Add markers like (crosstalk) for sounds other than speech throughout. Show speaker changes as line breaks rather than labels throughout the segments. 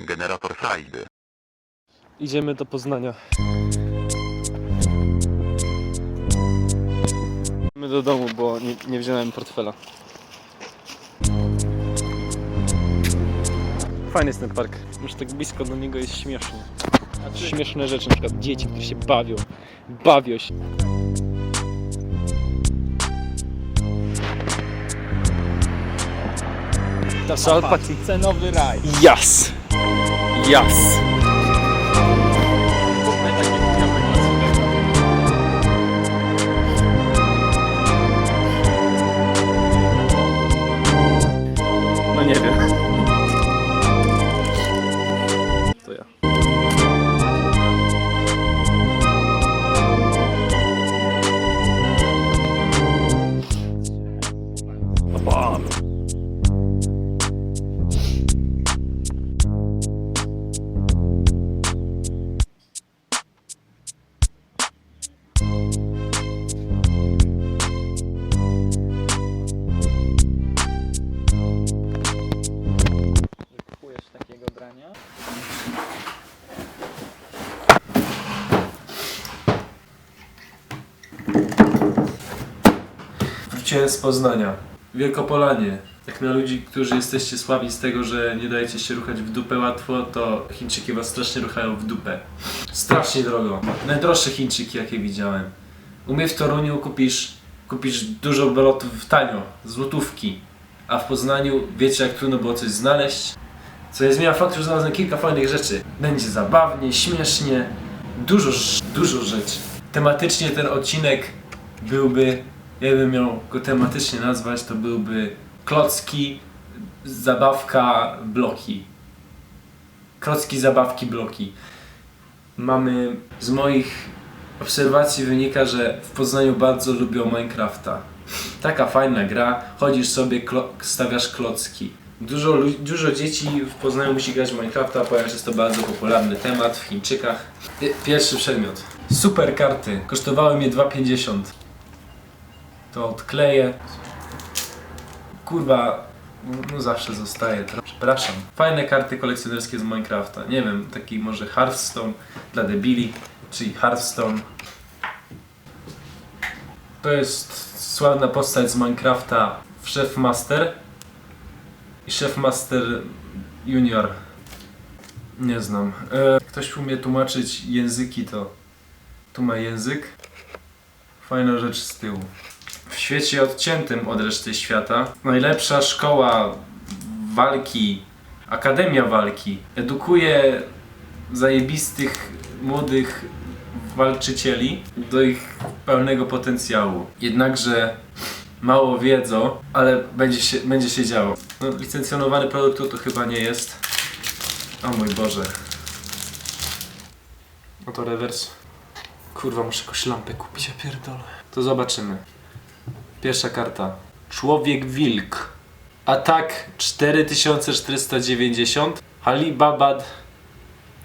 Generator frajdy.
Idziemy do Poznania. Idziemy do domu, bo nie, nie wziąłem portfela. Fajny jest ten park. Już tak blisko do niego jest śmiesznie. Śmieszne rzeczy, na przykład dzieci, które się bawią. Bawią się. Salpaki.
Cenowy raj.
Jas! Jas! No nie wiem.
Brania?
Wróciłem z Poznania. Wielkopolanie. Jak na ludzi, którzy jesteście słabi z tego, że nie dajecie się ruchać w dupę łatwo, to Chińczyki was strasznie ruchają w dupę. Strasznie drogo. Najdroższe Chińczyki, jakie widziałem. U mnie w Toruniu kupisz, kupisz dużo belotów tanio, złotówki. A w Poznaniu wiecie jak trudno było coś znaleźć? Co nie zmienia faktu, że znalazłem kilka fajnych rzeczy. Będzie zabawnie, śmiesznie, dużo, dużo rzeczy. Tematycznie ten odcinek byłby, jakbym miał go tematycznie nazwać, to byłby klocki, zabawka, bloki. Klocki, zabawki, bloki. Mamy z moich obserwacji wynika, że w Poznaniu bardzo lubią Minecrafta. Taka fajna gra, chodzisz sobie, klo- stawiasz klocki. Dużo, dużo dzieci w Poznaniu musi grać w Minecrafta, ponieważ jest to bardzo popularny temat w Chińczykach. Pi- Pierwszy przedmiot. Super karty. Kosztowały mnie 2,50. To odkleję. Kurwa, no zawsze zostaje. Przepraszam. Fajne karty kolekcjonerskie z Minecrafta. Nie wiem, taki może Hearthstone dla debili, czyli Hearthstone. To jest sławna postać z Minecrafta Chef Master i Chef Master Junior. Nie znam. E, ktoś umie tłumaczyć języki, to tu ma język. Fajna rzecz z tyłu. W świecie odciętym od reszty świata najlepsza szkoła walki, Akademia Walki edukuje zajebistych młodych walczycieli do ich pełnego potencjału. Jednakże mało wiedzą, ale będzie się, będzie się działo. No, licencjonowany produkt to, to chyba nie jest. O mój Boże. Oto rewers. Kurwa, muszę jakąś lampę kupić, ja pierdolę. To zobaczymy. Pierwsza karta. Człowiek Wilk. Atak 4490. Halibabad.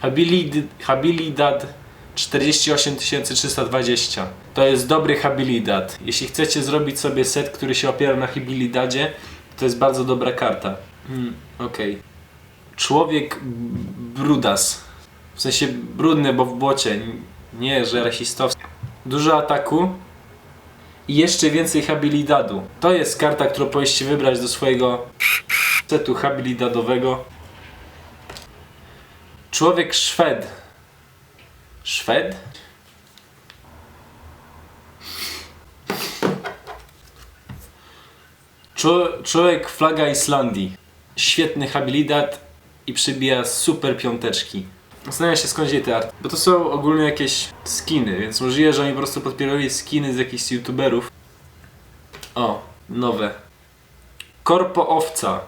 Habilid, Habilidad 48320. To jest dobry Habilidad. Jeśli chcecie zrobić sobie set, który się opiera na Habilidadzie, to jest bardzo dobra karta. Hmm, Okej. Człowiek Brudas. W sensie brudny, bo w błocie. Nie, że rasistowski. Dużo ataku i jeszcze więcej habilidadu. To jest karta, którą powinniście wybrać do swojego setu habilidadowego. Człowiek Szwed. Szwed? Człowiek flaga Islandii. Świetny habilidat i przybija super piąteczki. Zastanawiam się skąd wzięli te arty. Bo to są ogólnie jakieś skiny, więc możliwe, że oni po prostu podpierali skiny z jakichś youtuberów. O, nowe. Korpo Owca.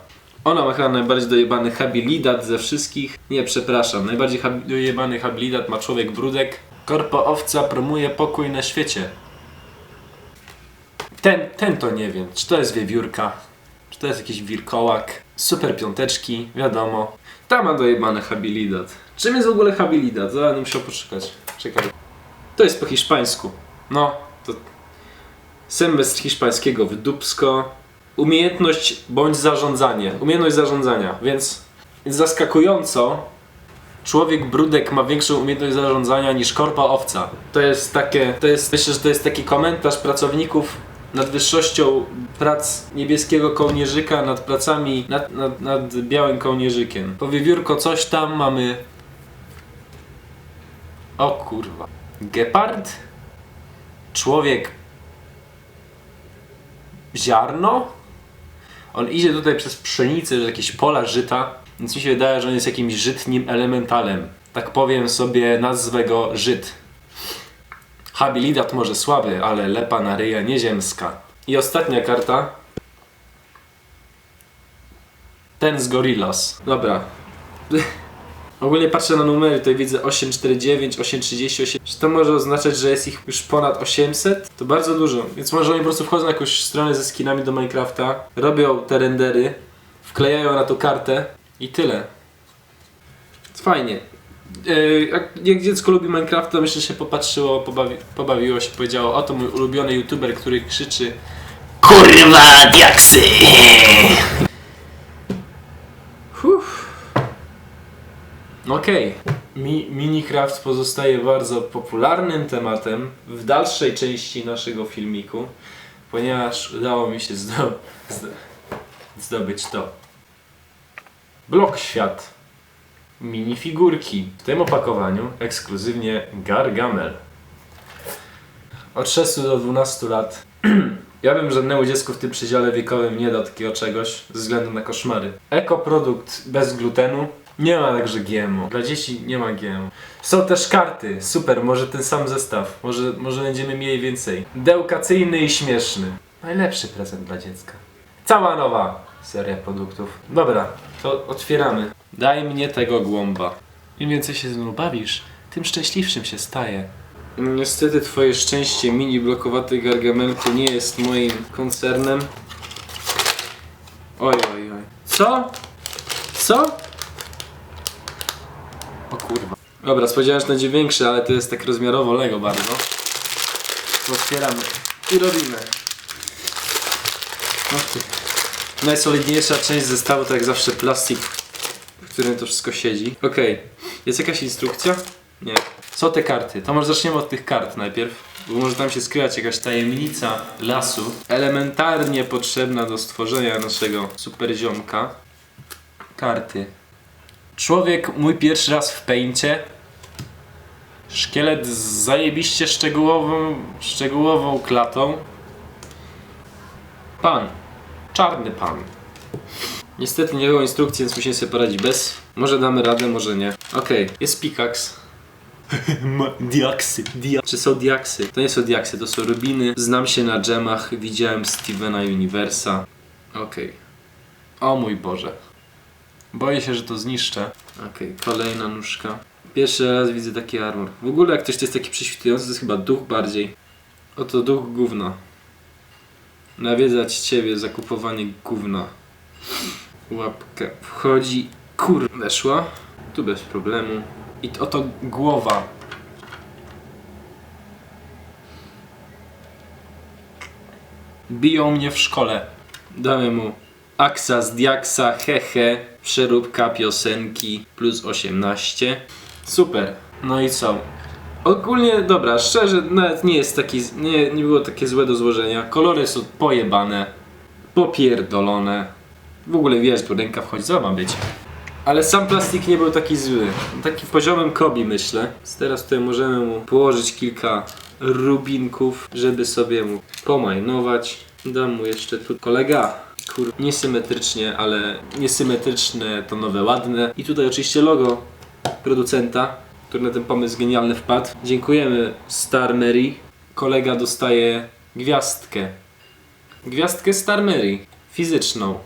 Ona ma chyba najbardziej dojebany habilidat ze wszystkich. Nie, przepraszam. Najbardziej hab- dojebany habilidat ma człowiek brudek. Korpo Owca promuje pokój na świecie. Ten, ten to nie wiem. Czy to jest wiewiórka? Czy to jest jakiś wilkołak? Super piąteczki, wiadomo. Tam ma dojebany habilidat. Czym jest w ogóle habilidat? Zaraz będę musiał poszukać. Czekaj. To jest po hiszpańsku. No, to semestr hiszpańskiego w dubsko. Umiejętność bądź zarządzanie. Umiejętność zarządzania, więc Zaskakująco, człowiek brudek ma większą umiejętność zarządzania niż korpa owca. To jest takie, to jest, myślę, że to jest taki komentarz pracowników nad wyższością prac niebieskiego kołnierzyka nad pracami nad, nad, nad białym kołnierzykiem. Po wiewiórko coś tam mamy... O kurwa. Gepard? Człowiek... Ziarno? On idzie tutaj przez pszenicę, jakieś pola żyta, więc mi się wydaje, że on jest jakimś żytnim elementalem. Tak powiem sobie, nazwę go Żyd. Habilidat może słaby, ale lepa na ryja nieziemska. I ostatnia karta. Ten z Gorillas. Dobra. (laughs) Ogólnie patrzę na numery, tutaj widzę 849, 830, 8... Czy to może oznaczać, że jest ich już ponad 800? To bardzo dużo, więc może oni po prostu wchodzą na jakąś stronę ze skinami do Minecrafta, robią te rendery, wklejają na to kartę i tyle. Fajnie. Yy, jak, dziecko lubi Minecraft, to myślę, że się popatrzyło, pobawi, pobawiło się, powiedziało, oto mój ulubiony youtuber, który krzyczy KURWA DIAKSY! Okej. Mi, Minecraft pozostaje bardzo popularnym tematem w dalszej części naszego filmiku, ponieważ udało mi się zdo, zdo, zdobyć to. Blok świat. Minifigurki. W tym opakowaniu ekskluzywnie Gargamel. Od 6 do 12 lat. (clears throat) ja bym żadnemu dziecku w tym przedziale wiekowym nie dał takiego czegoś ze względu na koszmary. Ekoprodukt bez glutenu. Nie ma także GMO. Dla dzieci nie ma GMO. Są też karty. Super, może ten sam zestaw. Może, może będziemy mieli więcej. Dełkacyjny i śmieszny. Najlepszy prezent dla dziecka. Cała nowa seria produktów. Dobra, to otwieramy. Daj mnie tego głąba. Im więcej się z mną bawisz, tym szczęśliwszym się staję. Niestety twoje szczęście mini blokowaty gargamelki nie jest moim koncernem. Oj, oj, oj. Co? Co? O kurwa. Dobra, spodziewałem się, że będzie większy, ale to jest tak rozmiarowo Lego bardzo. Otwieramy i robimy. No. Najsolidniejsza część zestawu to jak zawsze plastik, którym to wszystko siedzi. Okej, jest jakaś instrukcja? Nie. Co te karty? To może zaczniemy od tych kart najpierw, bo może tam się skrywać jakaś tajemnica lasu. Elementarnie potrzebna do stworzenia naszego superziomka. Karty. Człowiek mój pierwszy raz w pejncie. Szkielet z zajebiście szczegółową, szczegółową klatą. Pan. Czarny pan. Niestety nie było instrukcji, więc musimy sobie poradzić bez. Może damy radę, może nie. Okej, jest pikaks. (laughs) diaksy, dia Czy są diaksy? To nie są diaksy, to są rubiny. Znam się na dżemach, widziałem Stevena Universa. Okej. O mój Boże. Boję się, że to zniszczę. Okej, kolejna nóżka. Pierwszy raz widzę taki armor. W ogóle jak ktoś to jest taki prześwitujący, to jest chyba duch bardziej. Oto duch gówna. Nawiedzać ciebie, zakupowanie gówna. Łapka wchodzi. Kur... Weszła. Tu bez problemu. I oto głowa. Biją mnie w szkole. Damy mu Aksa z Diaksa, hehe, przeróbka piosenki plus 18. Super. No i co? Ogólnie, dobra, szczerze, nawet nie jest taki, nie, nie było takie złe do złożenia. Kolory są pojebane, popierdolone. W ogóle wiesz, tu ręka wchodzi, co ma być? Ale sam plastik nie był taki zły. Taki poziomem kobi, myślę. Więc teraz tutaj możemy mu położyć kilka rubinków, żeby sobie mu pomajnować. Dam mu jeszcze tu kolega. Kur... Niesymetrycznie, ale niesymetryczne to nowe ładne. I tutaj oczywiście logo producenta, który na ten pomysł genialny wpadł. Dziękujemy Star Mary. Kolega dostaje gwiazdkę. Gwiazdkę Star Mary. Fizyczną.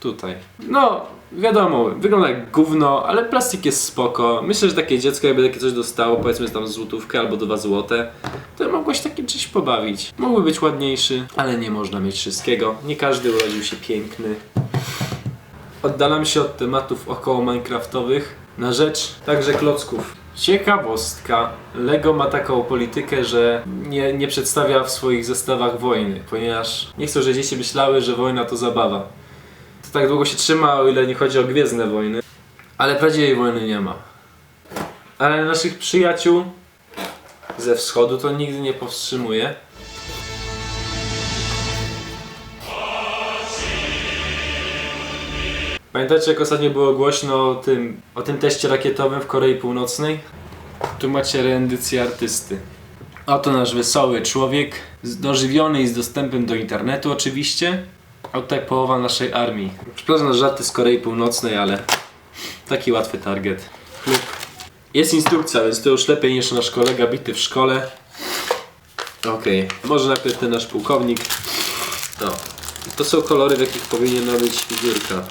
Tutaj. No, wiadomo, wygląda jak gówno, ale plastik jest spoko. Myślę, że takie dziecko jakby takie coś dostało, powiedzmy że tam złotówkę albo dwa złote, to mogło się takim czymś pobawić. Mógłby być ładniejszy, ale nie można mieć wszystkiego. Nie każdy urodził się piękny. Oddalam się od tematów około minecraftowych na rzecz także klocków. Ciekawostka. Lego ma taką politykę, że nie, nie przedstawia w swoich zestawach wojny, ponieważ nie chcą, żeby dzieci myślały, że wojna to zabawa. To tak długo się trzyma, o ile nie chodzi o Gwiezdne Wojny. Ale prawdziwej wojny nie ma. Ale naszych przyjaciół ze wschodu to nigdy nie powstrzymuje. Pamiętacie jak ostatnio było głośno o tym, o tym teście rakietowym w Korei Północnej? Tu macie rendycję artysty. Oto nasz wesoły człowiek, dożywiony i z dostępem do internetu oczywiście. A tutaj połowa naszej armii. Przepraszam na żarty z Korei Północnej, ale taki łatwy target. Jest instrukcja, więc to już lepiej niż nasz kolega bity w szkole. Okej, może najpierw ten nasz pułkownik. No. To są kolory, w jakich powinna być figurka.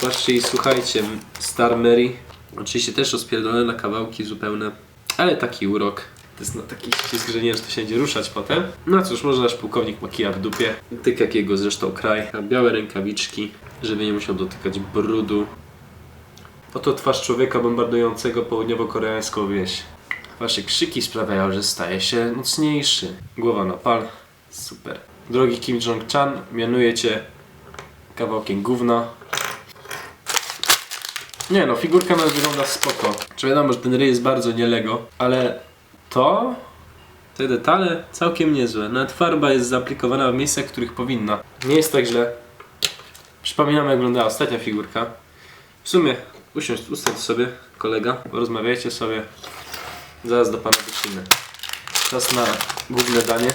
Patrzcie i słuchajcie, Star Mary. Oczywiście też rozpierdolone na kawałki zupełne, ale taki urok. To jest na taki ścisk, że nie wiem, czy to się będzie ruszać potem. No cóż, może nasz pułkownik ma kija w dupie. Tyk jak jego zresztą kraj. Białe rękawiczki, żeby nie musiał dotykać brudu. Oto twarz człowieka bombardującego południowo-koreańską wieś. Wasze krzyki sprawiają, że staje się mocniejszy. Głowa na pal. Super. Drogi Kim Jong-chan, mianuję cię kawałkiem gówna. Nie no, figurka nawet wygląda spoko. Czy wiadomo, że ten ryj jest bardzo nielego, ale to... Te detale całkiem niezłe. Nawet farba jest zaaplikowana w miejscach, w których powinna. Nie jest tak źle. Przypominam jak wyglądała ostatnia figurka. W sumie usiądź, ustań sobie, kolega, porozmawiajcie sobie. Zaraz do pana wrócimy. Czas na główne danie.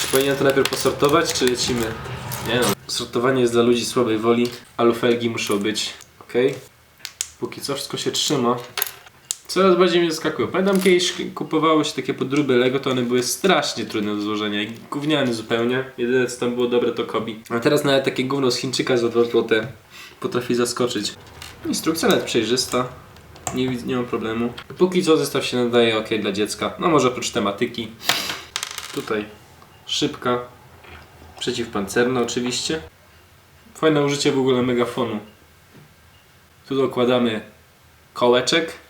Czy powinienem to najpierw posortować, czy lecimy? Nie no. Sortowanie jest dla ludzi słabej woli, a lufelgi muszą być. ok? Póki co wszystko się trzyma. Coraz bardziej mnie zaskakują. Pamiętam kiedyś kupowało się takie podróby Lego, to one były strasznie trudne do złożenia i gówniane zupełnie. Jedyne co tam było dobre to Kobi. A teraz nawet takie gówno z Chińczyka za 2 złote potrafi zaskoczyć. Instrukcja nawet przejrzysta. Nie, nie mam problemu. Póki co zestaw się nadaje ok dla dziecka. No może oprócz tematyki. Tutaj szybka. Przeciwpancerna oczywiście. Fajne użycie w ogóle megafonu. Tu dokładamy kołeczek.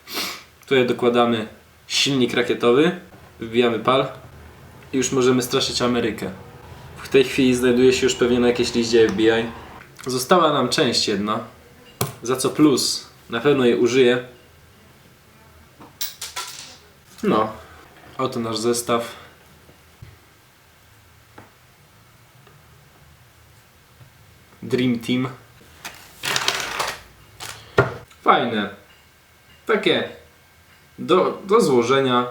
Tutaj dokładamy silnik rakietowy. Wbijamy pal. I już możemy straszyć Amerykę. W tej chwili znajduje się już pewnie na jakiejś liście FBI. Została nam część jedna. Za co plus. Na pewno je użyję. No. Oto nasz zestaw. Dream Team. Fajne. Takie do, do złożenia.